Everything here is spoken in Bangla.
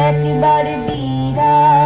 একবার বিরা